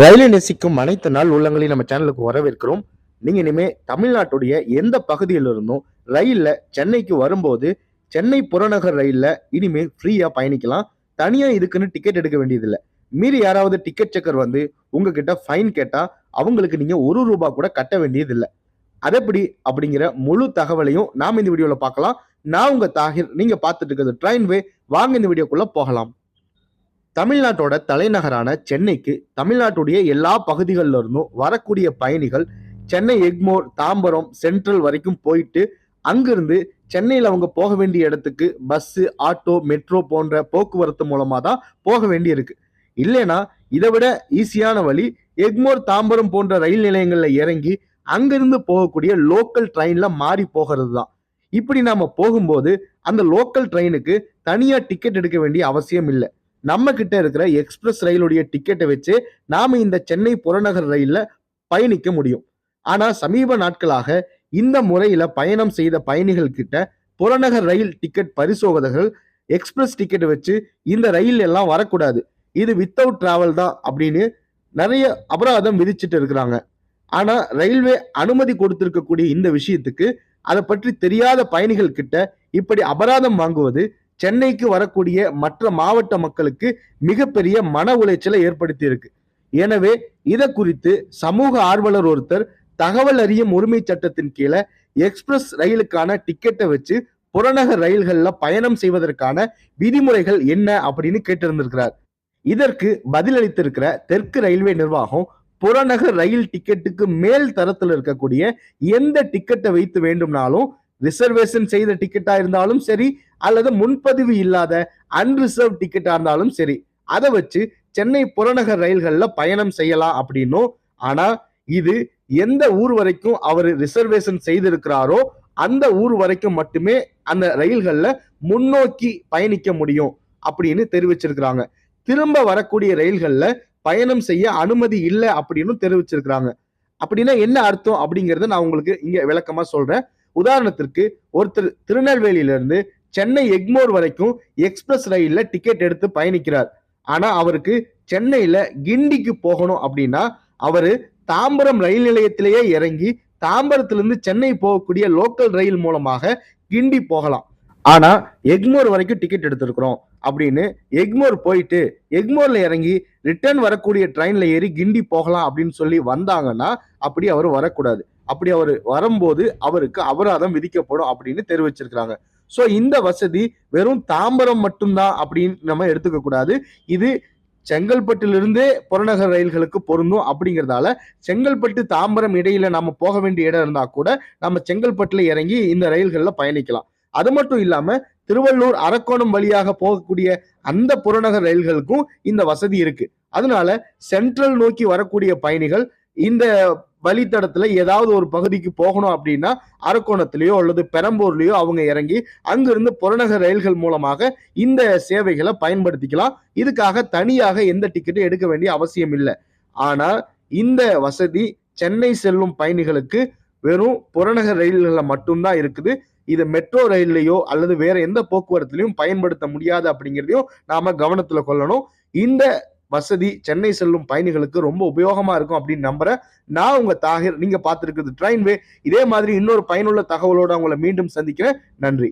ரயிலை நேசிக்கும் அனைத்து நாள் உள்ளங்களையும் நம்ம சேனலுக்கு வரவேற்கிறோம். நீங்க இனிமே தமிழ்நாட்டுடைய எந்த பகுதியில் இருந்தும் ரயில்ல சென்னைக்கு வரும்போது சென்னை புறநகர் ரயில்ல இனிமே ஃப்ரீயா பயணிக்கலாம். தனியா இதுக்குன்னு டிக்கெட் எடுக்க வேண்டியதில்லை. மீறி யாராவது டிக்கெட் செக்கர் வந்து உங்ககிட்ட ஃபைன் கேட்டா அவங்களுக்கு நீங்க ஒரு ரூபாய் கூட கட்ட வேண்டியதில்லை. அதெப்படி அப்படிங்கிற முழு தகவலையும் நாம் இந்த வீடியோவில் பார்க்கலாம். நான் உங்க தாகிர் நீங்க பார்த்துட்டு இருக்கிறது ட்ரெயின்வே வாங்க இந்த வீடியோக்குள்ள போகலாம். தமிழ்நாட்டோட தலைநகரான சென்னைக்கு தமிழ்நாட்டுடைய எல்லா பகுதிகளில் இருந்தும் வரக்கூடிய பயணிகள் சென்னை எக்மோர் தாம்பரம் சென்ட்ரல் வரைக்கும் போயிட்டு அங்கிருந்து சென்னையில் அவங்க போக வேண்டிய இடத்துக்கு பஸ்ஸு ஆட்டோ மெட்ரோ போன்ற போக்குவரத்து மூலமாக தான் போக வேண்டியிருக்கு. இல்லைனா இதை விட ஈஸியான வழி எக்மோர் தாம்பரம் போன்ற ரயில் நிலையங்களில் இறங்கி அங்கிருந்து போகக்கூடிய லோக்கல் ட்ரெயினில் மாறி போகிறது தான். இப்படி நாம் போகும்போது அந்த லோக்கல் ட்ரெயினுக்கு தனியாக டிக்கெட் எடுக்க வேண்டிய அவசியம் இல்லை. நம்ம கிட்ட இருக்கிற எக்ஸ்பிரஸ் ரயிலுடைய டிக்கெட்டை வச்சு நாம இந்த சென்னை புறநகர் ரயில்ல பயணிக்க முடியும். ஆனா சமீப நாட்களாக இந்த முறையில பயணம் செய்த பயணிகள் கிட்ட புறநகர் ரயில் டிக்கெட் பரிசோதகர்கள் எக்ஸ்பிரஸ் டிக்கெட் வச்சு இந்த ரயில் எல்லாம் வரக்கூடாது. இது வித்தவுட் டிராவல் தான் அப்படின்னு நிறைய அபராதம் விதிச்சிட்டு இருக்கிறாங்க. ஆனா ரயில்வே அனுமதி கொடுத்திருக்கக்கூடிய இந்த விஷயத்துக்கு அதை பற்றி தெரியாத பயணிகள் கிட்ட இப்படி அபராதம் வாங்குவது சென்னைக்கு வரக்கூடிய மற்ற மாவட்ட மக்களுக்கு மிகப்பெரிய மன உளைச்சலை ஏற்படுத்தி இருக்கு எனவே இதை குறித்து சமூக ஆர்வலர் ஒருத்தர் தகவல் அறியும் உரிமை சட்டத்தின் கீழே எக்ஸ்பிரஸ் ரயிலுக்கான டிக்கெட்டை வச்சு புறநகர் ரயில்கள்ல பயணம் செய்வதற்கான விதிமுறைகள் என்ன அப்படின்னு கேட்டிருந்திருக்கிறார். இதற்கு பதிலளித்திருக்கிற தெற்கு ரயில்வே நிர்வாகம் புறநகர் ரயில் டிக்கெட்டுக்கு மேல் தரத்தில் இருக்கக்கூடிய எந்த டிக்கெட்டை வைத்து வேண்டும்னாலும் ரிசர்வேஷன் செய்த டிக்கெட்டா இருந்தாலும் சரி அல்லது முன்பதிவு இல்லாத அன்ரிசர்வ் டிக்கெட்டா இருந்தாலும் சரி அதை வச்சு சென்னை புறநகர் ரயில்கள்ல பயணம் செய்யலாம் அப்படின்னும் ஆனா இது எந்த ஊர் வரைக்கும் அவர் ரிசர்வேஷன் செய்திருக்கிறாரோ அந்த ஊர் வரைக்கும் மட்டுமே அந்த ரயில்கள்ல முன்னோக்கி பயணிக்க முடியும் அப்படின்னு தெரிவிச்சிருக்கிறாங்க. திரும்ப வரக்கூடிய ரயில்கள்ல பயணம் செய்ய அனுமதி இல்லை அப்படின்னு தெரிவிச்சிருக்கிறாங்க. அப்படின்னா என்ன அர்த்தம் அப்படிங்கறத நான் உங்களுக்கு இங்க விளக்கமா சொல்றேன். உதாரணத்திற்கு ஒருத்தர் திருநெல்வேலியிலிருந்து சென்னை எக்மோர் வரைக்கும் எக்ஸ்பிரஸ் ரயிலில் டிக்கெட் எடுத்து பயணிக்கிறார். ஆனால் அவருக்கு சென்னையில் கிண்டிக்கு போகணும் அப்படின்னா அவர் தாம்பரம் ரயில் நிலையத்திலேயே இறங்கி தாம்பரத்திலிருந்து சென்னை போகக்கூடிய லோக்கல் ரயில் மூலமாக கிண்டி போகலாம். ஆனால் எக்மோர் வரைக்கும் டிக்கெட் எடுத்திருக்கிறோம் அப்படின்னு எக்மோர் போயிட்டு எக்மோரில் இறங்கி ரிட்டர்ன் வரக்கூடிய ட்ரெயினில் ஏறி கிண்டி போகலாம் அப்படின்னு சொல்லி வந்தாங்கன்னா அப்படி அவர் வரக்கூடாது. அப்படி அவர் வரும்போது அவருக்கு அபராதம் விதிக்கப்படும் அப்படின்னு தெரிவிச்சிருக்கிறாங்க. ஸோ இந்த வசதி வெறும் தாம்பரம் மட்டும்தான் அப்படின்னு நம்ம எடுத்துக்க கூடாது. இது செங்கல்பட்டிலிருந்தே புறநகர் ரயில்களுக்கு பொருந்தும் அப்படிங்கிறதால செங்கல்பட்டு தாம்பரம் இடையில நம்ம போக வேண்டிய இடம் இருந்தா கூட நம்ம செங்கல்பட்டுல இறங்கி இந்த ரயில்களில் பயணிக்கலாம். அது மட்டும் இல்லாம திருவள்ளூர் அரக்கோணம் வழியாக போகக்கூடிய அந்த புறநகர் ரயில்களுக்கும் இந்த வசதி இருக்கு. அதனால சென்ட்ரல் நோக்கி வரக்கூடிய பயணிகள் இந்த வழித்தடத்துல ஏதாவது ஒரு பகுதிக்கு போகணும் அப்படின்னா அரக்கோணத்திலேயோ அல்லது பெரம்பூர்லேயோ அவங்க இறங்கி அங்கிருந்து புறநகர் ரயில்கள் மூலமாக இந்த சேவைகளை பயன்படுத்திக்கலாம். இதுக்காக தனியாக எந்த டிக்கெட்டும் எடுக்க வேண்டிய அவசியம் இல்லை. ஆனால் இந்த வசதி சென்னை செல்லும் பயணிகளுக்கு வெறும் புறநகர் ரயில்களில் மட்டும்தான் இருக்குது. இது மெட்ரோ ரயில்லையோ அல்லது வேற எந்த போக்குவரத்துலையும் பயன்படுத்த முடியாது அப்படிங்கிறதையும் நாம கவனத்துல கொள்ளணும். இந்த வசதி சென்னை செல்லும் பயணிகளுக்கு ரொம்ப உபயோகமா இருக்கும் அப்படின்னு நம்புறேன் நான் உங்க தாகிர் நீங்க பார்த்துருக்குறது ட்ரெயின் வே இதே மாதிரி இன்னொரு பயனுள்ள தகவலோட உங்களை மீண்டும் சந்திக்கிறேன். நன்றி.